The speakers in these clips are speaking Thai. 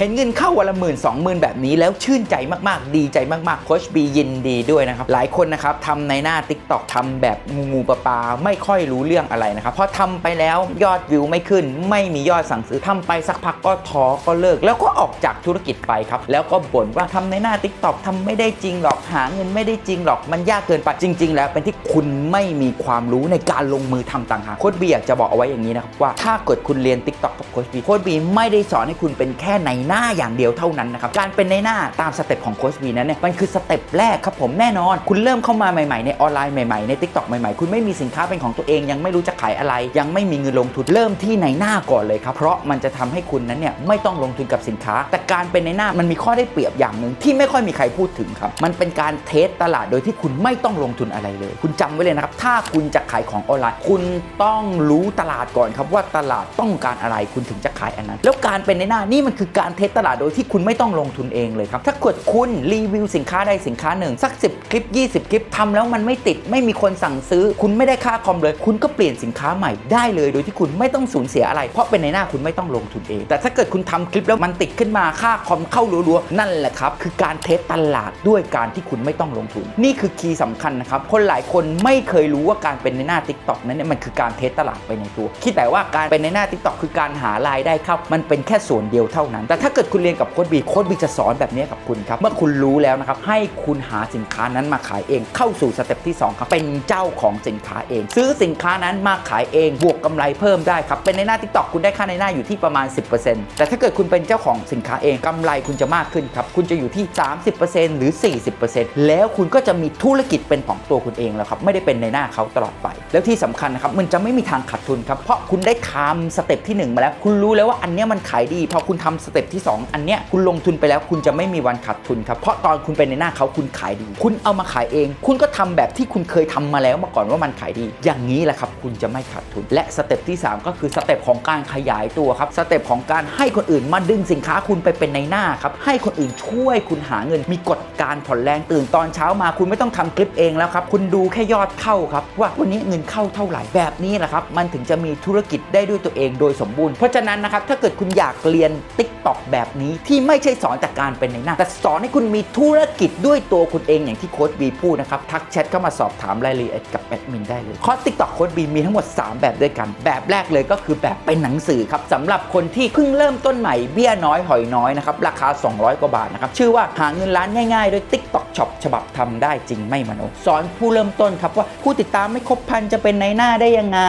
เห็นเงินเข้าวันละหมื่นสองหมื่นแบบนี้แล้วชื่นใจมากๆ ดีใจมากๆโคชบียินดีด้วยนะครับ หลายคนนะครับทำในหน้า t ิ k t o k ทำแบบงูงูปลาปลาไม่ค่อยรู้เรื่องอะไรนะครับพอทำไปแล้วยอดวิวไม่ขึ้น ไม่มียอดสั่งซื้อทำไปสักพักก็ท้อก็เลิก แล้วก็ออกจากธุรกิจไปครับ แล้วก็บ่นว่าทำในหน้า t ิ k t o k ทำไม่ได้จริงหรอกหาเงินไม่ได้จริงหรอกมันยากเกินไปจริง ๆ แล้วเป็นที่คุณไม่มีความรู้ในการลงมือทำต่างหากโคชบีอยากจะบอกเอาไว้อย่างนี้นะครับว่าถ้าเกิดคุณเรียน t ิ k t o k กับโคชบีโคชบีไม่ได้สอนให้คุณเป็นแค่ในหน้าอย่างเดียวเท่านั้นนะครับการเป็นในหน้าตามสเต็ปของโค้ชบีนั้นเนี่ยมันคือสเต็ปแรกครับผมแน่นอน คุณเริ่มเข้ามาใหม่ๆในออนไลน์ใหม่ๆใน t ิ k t o k ใหม่ๆ คุณไม่มีสินค้าเป็นของตัวเอง ยังไม่รู้จะขายอะไร ยังไม่มีเงินลงทุนเริ่มที่ในหน้าก่อนเลยครับเพราะมันจะทำให้คุณนั้นเนี่ยไม่ต้องลงทุนกับสินค้า แต่การเป็นในหน้ามันมีข้อได้เปรียบอย่างหนึ่งที่ไม่ค่อยมีใครพูดถึงครับมันเป็นการเทสตลาดโดยที่คุณไม่ต้องลงทุนอะไรเลย คุณจำไว้เลยนะครับถ้าคุณจะขายของออนไลน์ คุณต้องรู้ตลาดก่อนครับว่าตลาดต้องการอะไรคุณถึงจะขายอันนั้น แล้วการเป็นในหน้านี่มันคือการเทสตลาดโดยที่คุณไม่ต้องลงทุนเองเลยครับ ถ้าเกิดคุณรีวิวสินค้าใดสินค้าหนึ่งสัก 10 คลิป 20 คลิปทำแล้วมันไม่ติด ไม่มีคนสั่งซื้อ คุณไม่ได้ค่าคอมเลย คุณก็เปลี่ยนสินค้าใหม่ได้เลย โดยที่คุณไม่ต้องสูญเสียอะไร เพราะเป็นในหน้าคุณไม่ต้องลงทุนเอง แต่ถ้าเกิดคุณทำคลิปแล้วมันติดขึ้นมาค่าคอมเข้ารัวๆนั่นแหละครับคือการเทสตลาดด้วยการที่คุณไม่ต้องลงทุน นี่คือคีย์สำคัญนะครับคนหลายคนไม่เคยรู้ว่าการเป็นในหน้า Tik t o อกนั้นเนี่ยมันคือการเทสตลาดไปในตัวคิดแต่ว่าการเป็นในหน้า Tik t o อกคือการหารายได้เข้ามันเป็นแค่ส่วนเดียวเท่านั้นแต่ถ้าาเกิดคุณเรียนกับโค้ดบีโค้ดบีจะสอนแบบนี้กับคุณครับเมื่อคุณรู้แล้วนะครับให้คุณหาสินค้านั้นมาขายเองเข้าสู่สเต็ปที่สองครับเป็นเจ้าของสินค้าเอง ซื้อสินค้านั้นมาขายเอง บวกกำไรเพิ่มได้ครับเป็นในหน้า Tik t o อกคุณได้ค่าในหน้าอยู่ที่ประมาณ 10%แต่ถ้าเกิดคุณเป็นเจ้าของสินค้าเองกำไรคุณจะมากขึ้นครับคุณจะอยู่ที่ 30%หรือ 40%แล้วคุณก็จะมีธุรกิจเป็นของตัวคุณเองแล้วครับไม่ได้เป็นในหน้าเขาตลอดไป แล้วที่สำคัญนะครับมันจะไม่มีทางขาดทุนครับเพราะคุณได้ทำสเต็ปที่ 1 มาแล้ว คุณรู้แล้วว่าอันนี้มันขายดีพอคุณทำสเต็ปที่2 อันเนี้ยคุณลงทุนไปแล้วคุณจะไม่มีวันขาดทุนครับเพราะตอนคุณเป็นในหน้าเขาคุณขายดี คุณเอามาขายเอง คุณก็ทำแบบที่คุณเคยทำมาแล้วมาก่อนว่ามันขายดี อย่างนี้แหละครับคุณจะไม่ขาดทุน และสเต็ปที่ 3 ก็คือสเต็ปของการขยายตัวครับสเต็ปของการให้คนอื่นมาดึงสินค้าคุณไปเป็นในหน้าครับให้คนอื่นช่วยคุณหาเงิน มีกฎการผ่อนแรงตื่นตอนเช้ามา คุณไม่ต้องทำคลิปเองแล้วครับคุณดูแค่ยอดเข้าครับว่าวันนี้เงินเข้าเท่าไหร่แบบนี้แหละครับมันถึงจะมีธุรกิจได้ด้วยตัวเองโดยสมบูรณ์เพราะฉะนั้นนะครับถ้าเกิดคุณอยากเรียน t ิ k t o k แบบนี้ที่ไม่ใช่สอนจากการเป็นในหน้า แต่สอนให้คุณมีธุรกิจด้วยตัวคุณเองอย่างที่โค้ชบีพูดนะครับ ทักแชทเข้ามาสอบถามรายละเอียดกับแอดมินได้เลยคอร์ส t ิ k t o k โค้ชบีมีทั้งหมด 3 แบบด้วยกัน แบบแรกเลยก็คือแบบเป็นหนังสือครับสำหรับคนที่เพิ่งเริ่มต้นใหม่เบี้ยน้อยหอยน้อยนะครับราคา 200 กว่าบาทนะครับชื่อว่าหาเงินล้านง่ายๆด้วย TikTok Shop ฉบับทำได้จริงไม่มโนสอนผู้เริ่มต้นครับว่าผู้ติดตามไม่ครบพันจะเป็นในหน้าได้ยังไง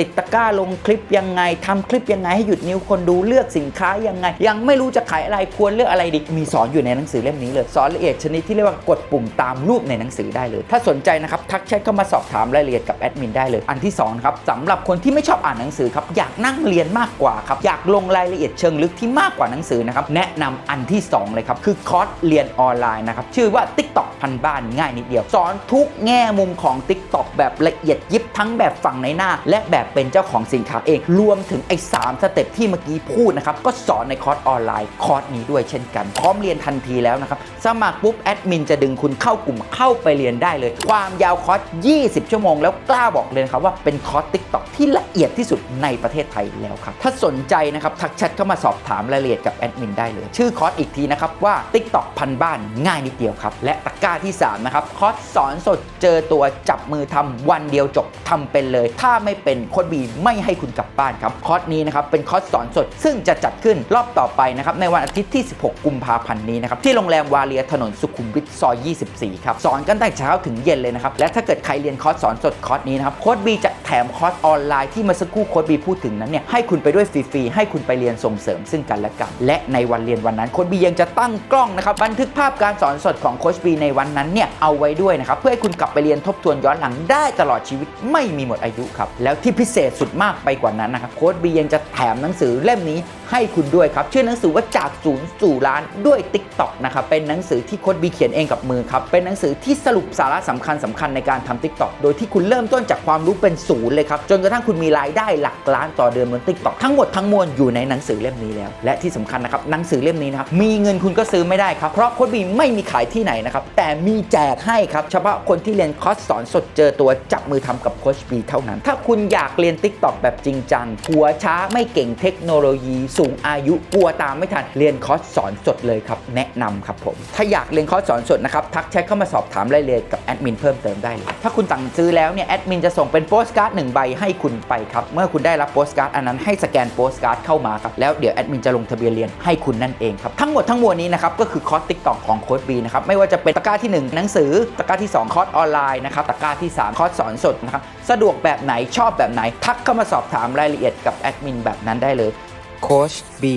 ติดตะกร้าลงคลิปยังไงทำคลิปยังไงให้หยุดนิ้วคนดูเลือกสินค้ายังไงยังไม่รู้จะขายอะไรควรเลือกอะไรดีมีสอนอยู่ในหนังสือเล่มนี้เลย สอนละเอียดชนิดที่เรียกว่ากดปุ่มตามรูปในหนังสือได้เลย ถ้าสนใจนะครับทักแชทเข้ามาสอบถามรายละเอียดกับแอดมินได้เลย อันที่2ครับสำหรับคนที่ไม่ชอบอ่านหนังสือครับอยากนั่งเรียนมากกว่าครับอยากลงรายละเอียดเชิงลึกที่มากกว่าหนังสือนะครับแนะนำอันที่สองเลยครับคือคอร์สเรียนออนไลน์นะครับชื่อว่า TikTok พันบ้านง่ายนิดเดียว สอนทุกแง่มุมของ TikTok แบบละเอียดยิบทั้งแบบฝั่งในหน้า และแบบเป็นเจ้าของสินค้าเองรวมถึงไอ้สามสเต็ปที่เมื่อกี้พูดนะครับก็สอนในคอร์สออนไลน์คอร์สนี้ด้วยเช่นกัน พร้อมเรียนทันทีแล้วนะครับ สมัครปุ๊บแอดมินจะดึงคุณเข้ากลุ่มเข้าไปเรียนได้เลย ความยาวคอร์ส 20 ชั่วโมง แล้วกล้าบอกเลยนะครับว่าเป็นคอร์ส TikTok ที่ละเอียดที่สุดในประเทศไทยแล้วครับ ถ้าสนใจนะครับทักแชทเข้ามาสอบถามรายละเอียดกับแอดมินได้เลย ชื่อคอร์สอีกทีนะครับว่า TikTok พันบ้านง่ายนิดเดียวครับ และตะกร้าที่ 3 นะครับ คอร์สสอนสดเจอตัวจับมือทำวันเดียวจบทำเป็นเลย ถ้าไม่เป็นโค้ดบีไม่ให้คุณกลับบ้านครับ คอร์สนี้นะครับเป็นคอร์สสอนสดซึ่งจะจัดขึ้นรอบต่อไปนะครับในวันอาทิตย์ที่ 16 กุมภาพันธ์นี้นะครับที่โรงแรมวาเลียถนนสุขุมวิทซอย 24 ครับ สอนกันตั้งแต่เช้าถึงเย็นเลยนะครับ และถ้าเกิดใครเรียนคอร์สสอนสดคอร์สนี้นะครับโค้ดบีจะแถมคอร์สออนไลน์ที่เมื่อสักครู่โค้ดบีพูดถึงนั้นเนี่ยให้คุณไปด้วยฟรีๆให้คุณไปเรียนส่งเสริมซึ่งกันและกันและในวันเรียนวันนั้นโค้ดบียังจะตั้งกล้องนะครับบันทึกภาพการสอนสดของโค้ชบีในวันนั้นเนี่ยเอาไว้ด้วยนะครับเพื่อให้คุณกลับไปเรียนทบทวนย้อนหลังได้ตลอดชีวิตไม่มีหมดอายุครับแล้วที่พิเศษสุดมากไปกว่านั้นนะครับโค้ดบียังจะแถมหนังสือเล่มนี้ให้คุณด้วยครับชื่อหนังสือว่าจากศูนย์สู่ล้านด้วย TikTok นะครับเป็นหนังสือที่โค้ดบีเขียนเองกับมือครับเป็นหนังสือที่สรุปสาระสำคัญสำคัญในการทำ TikTok โดยที่คุณเริ่มต้นจากความรู้เป็นศูนย์เลยครับจนกระทั่งคุณมีรายได้หลักล้านต่อเดือนบน TikTok ทั้งหมดทั้งมวลอยู่ในหนังสือเล่มนี้แล้ว และที่สำคัญนะครับหนังสือเล่มนี้นะครับมีเงินคุณก็ซื้อไม่ได้ครับเพราะโค้ดบีไม่มีขายที่ไหนนะครับแต่มีแจกให้ครับเฉพาะคนที่เรียนคอร์สสอนสดเจอตัวจับมือทำกับโค้ชบีเท่านั้น ถ้าคุณอยากเรียน Tik t o อกแบบจริงจังหัวช้าไม่เก่งเทคโนโลยี สูงอายุกลัวตามไม่ทันเรียนคอร์สสอนสดเลยครับ แนะนำครับผม ถ้าอยากเรียนคอร์สสอนสดนะครับ ทักแชทเข้ามาสอบถามรายละเอียดกับแอดมินเพิ่มเติมได้เลยถ้าคุณสั่งซื้อแล้วเนี่ยแอดมินจะส่งเป็นโปสการ์ดหนึ่งใบให้คุณไปครับเมื่อคุณได้รับโปสการ์ดอันนั้นให้สแกนโปสการ์ดเข้ามาครับแล้วเดี๋ยวแอดมินจะลงทะเบียนเรียนให้คุณนั่นเองครับทั้งหมดทั้งมวลนี้นะครับก็คือคอร์สติ๊กต็อกของโค้ดบีนะครับไม่ว่าจะเป็นตะกร้าที่ 1 หนังสือตะกร้าที่ 2 คอร์สออนไลน์นะครับตะกร้าที่ 3 คอร์สสอนสดนะครับสะดวกแบบไหนชอบแบบไหน ทักเข้ามาสอบถามรายละเอียดกับแอดมินแบบนั้นได้เลยโค้ชบี